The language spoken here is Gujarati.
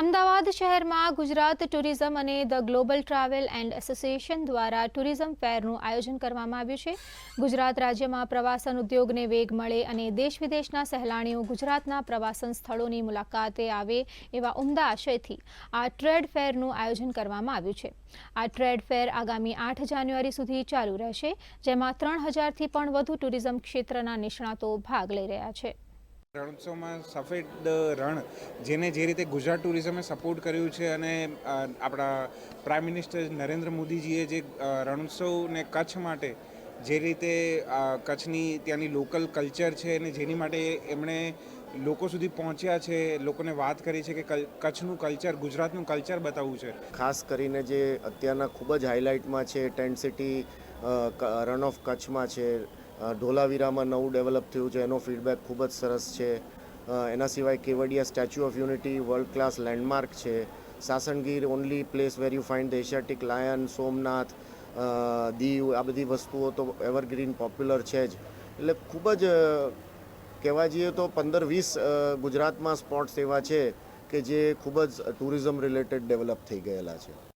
અમદાવાદ શહેરમાં ગુજરાત ટુરિઝમ અને the global travel and association દ્વારા ટુરિઝમ ફેરનું આયોજન કરવામાં આવ્યું છે. ગુજરાત રાજ્યમાં પ્રવાસન ઉદ્યોગને વેગ મળે અને દેશ વિદેશના સહેલાણીઓ ગુજરાતના પ્રવાસન સ્થળોની મુલાકાતે આવે એવા ઉમદા આશયથી આ ટ્રેડ ફેરનું આયોજન કરવામાં આવ્યું છે. આ ટ્રેડ ફેર આગામી આઠ જાન્યુઆરી સુધી ચાલુ રહેશે, જેમાં ત્રણ હજારથી પણ વધુ ટુરિઝમ ક્ષેત્રના નિષ્ણાતો ભાગ લઈ રહ્યા છે. રણોત્સવમાં સફેદ રણ, જેને જે રીતે ગુજરાત ટુરિઝમે સપોર્ટ કર્યું છે અને આપણા પ્રાઇમ મિનિસ્ટર નરેન્દ્ર મોદીજીએ જે રણોત્સવને કચ્છ માટે જે રીતે કચ્છની ત્યાંની લોકલ કલ્ચર છે અને જેની માટે એમણે લોકો સુધી પહોંચ્યા છે, લોકોને વાત કરી છે કે કચ્છનું કલ્ચર ગુજરાતનું કલ્ચર બતાવવું છે. ખાસ કરીને જે અત્યારના ખૂબ જ હાઇલાઇટમાં છે ટેન્ટ સિટી રન ઓફ કચ્છમાં છે ઢોલાવીરામાં નવું ડેવલપ થયું છે. એનો ફીડબેક ખૂબ જ સરસ છે. એના સિવાય Kevadia statue of unity world class landmark છે. Sasan Gir only place where you find the Asiatic lion Somnath Diu, આ બધી વસ્તુઓ તો એવરગ્રીન પોપ્યુલર છે જ. એટલે ખૂબ જ કહેવા જઈએ તો પંદર વીસ ગુજરાતમાં સ્પોટ્સ એવા છે કે જે ખૂબ જ ટુરિઝમ રિલેટેડ ડેવલપ થઈ ગયેલા છે.